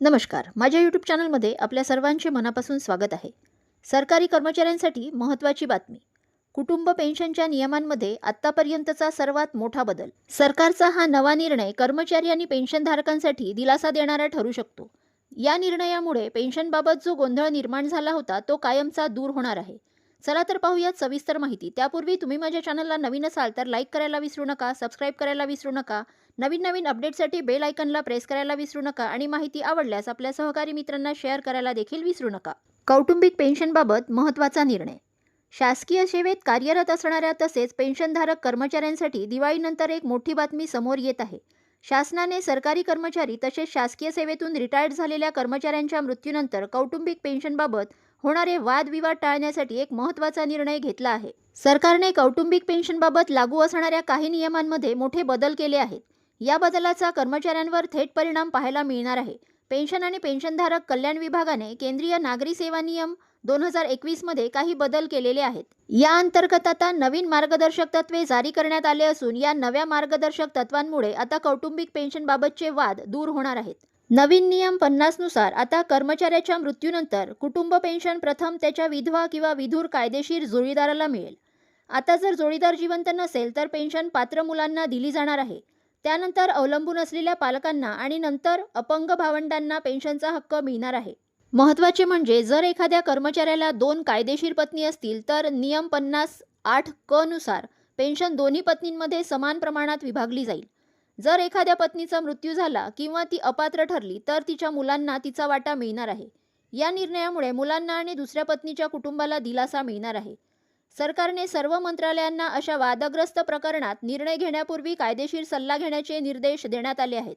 नमस्कार. माझ्या यूट्यूब चॅनलमध्ये आपल्या सर्वांचे मनापासून स्वागत आहे. सरकारी कर्मचाऱ्यांसाठी महत्त्वाची बातमी. कुटुंब पेन्शनच्या नियमांमध्ये आत्तापर्यंतचा सर्वात मोठा बदल. सरकारचा हा नवा निर्णय कर्मचारी आणि पेन्शनधारकांसाठी दिलासा देणारा ठरू शकतो. या निर्णयामुळे पेन्शनबाबत जो गोंधळ निर्माण झाला होता तो कायमचा दूर होणार आहे. चला तर पाहूयात सविस्तर माहिती. त्यापूर्वी तुम्ही माझ्या चॅनलला नवीन असाल तर लाईक करायला विसरू नका सबस्क्राईब करायला विसरू नका नवीन नवीन अपडेटसाठी बेल आयकनला प्रेस करायला विसरू नका आणि माहिती आवडल्यास आपल्या सहकारी मित्रांना शेअर करायला देखील विसरू नका. कौटुंबिक पेन्शनबाबत महत्त्वाचा निर्णय. शासकीय सेवेत कार्यरत असणाऱ्या तसेच पेन्शनधारक कर्मचाऱ्यांसाठी दिवाळीनंतर एक मोठी बातमी समोर येत आहे. शासनाने सरकारी कर्मचारी तसेच शासकीय सेवेतून रिटायर्ड झालेल्या कर्मचाऱ्यांच्या मृत्यूनंतर कौटुंबिक पेन्शनबाबत होणारे वादविवाद टाळण्यासाठी एक महत्त्वाचा निर्णय घेतला आहे. सरकारने कौटुंबिक पेन्शनबाबत लागू असणाऱ्या काही नियमांमध्ये मोठे बदल केले आहेत. या बदलाचा कर्मचाऱ्यांवर थेट परिणाम पाहायला मिळणार आहे. पेन्शन आणि पेन्शनधारक कल्याण विभागाने केंद्रीय नागरी सेवा नियम दोन हजार एकवीसमध्ये काही बदल केलेले आहेत. या अंतर्गत आता नवीन मार्गदर्शक तत्वे जारी करण्यात आले असून या नव्या मार्गदर्शक तत्वांमुळे आता कौटुंबिक पेन्शनबाबतचे वाद दूर होणार आहेत. नवीन नियम पन्नासनुसार आता कर्मचाऱ्याच्या मृत्यूनंतर कुटुंब पेन्शन प्रथम त्याच्या विधवा किंवा विधूर कायदेशीर जोडीदाराला मिळेल. आता जर जोडीदार जिवंत नसेल तर पेन्शन पात्र मुलांना दिली जाणार आहे. त्यानंतर अवलंबून असलेल्या पालकांना आणि नंतर अपंग भावंडांना पेन्शनचा हक्क मिळणार आहे. महत्त्वाचे म्हणजे जर एखाद्या कर्मचाऱ्याला दोन कायदेशीर पत्नी असतील तर नियम पन्नास आठ क नुसार पेन्शन दोन्ही पत्नींमध्ये समान प्रमाणात विभागली जाईल. जर एखाद्या पत्नीचा मृत्यू झाला किंवा ती अपात्र ठरली तर तिच्या मुलांना तिचा वाटा मिळणार आहे. या निर्णयामुळे मुलांना आणि दुसऱ्या पत्नीच्या कुटुंबाला दिलासा मिळणार आहे. सरकारने सर्व मंत्रालयांना अशा वादग्रस्त प्रकरणात निर्णय घेण्यापूर्वी कायदेशीर सल्ला घेण्याचे निर्देश देण्यात आले आहेत.